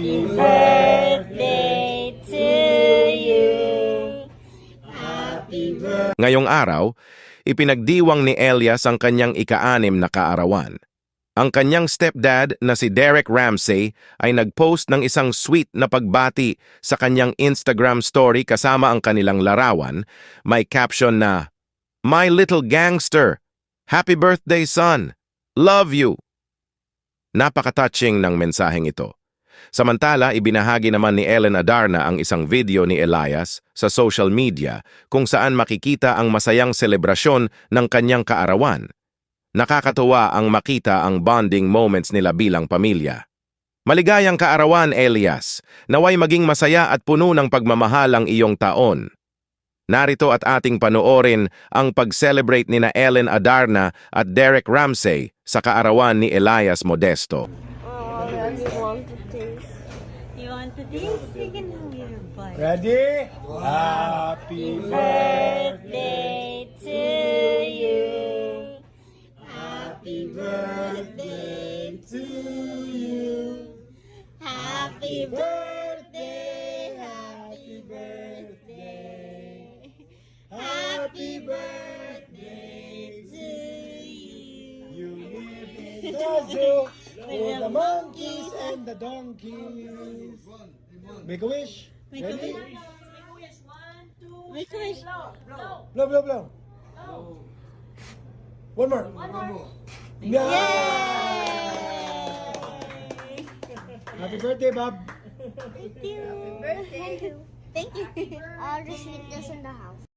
Happy birthday to you. Happy birthday. Ngayong araw, ipinagdiwang ni Elias ang kanyang ika-anim na kaarawan. Ang kanyang stepdad na si Derek Ramsey ay nagpost ng isang sweet na pagbati sa kanyang Instagram story kasama ang kanilang larawan. May caption na, My little gangster, happy birthday son, love you. Napaka-touching ng mensaheng ito. Samantala, ibinahagi naman ni Ellen Adarna ang isang video ni Elias sa social media kung saan makikita ang masayang selebrasyon ng kanyang kaarawan. Nakakatuwa ang makita ang bonding moments nila bilang pamilya. Maligayang kaarawan, Elias. Naway maging masaya at puno ng pagmamahal ang iyong taon. Narito at ating panoorin ang pag-celebrate ni na Ellen Adarna at Derek Ramsey sa kaarawan ni Elias Modesto. I really want to taste. You want to taste? You can have your bite. Ready? Happy Birthday to you. Happy birthday to you. Happy birthday, happy birthday. Happy birthday to you. You live in the monkeys and the donkeys. Make a wish. Make a Ready? wish. Make a wish. Blow, blow, blow. One more. One more. Yeah. Happy birthday, Bob. Thank you. Thank you. Thank you. All the sweetness in the house.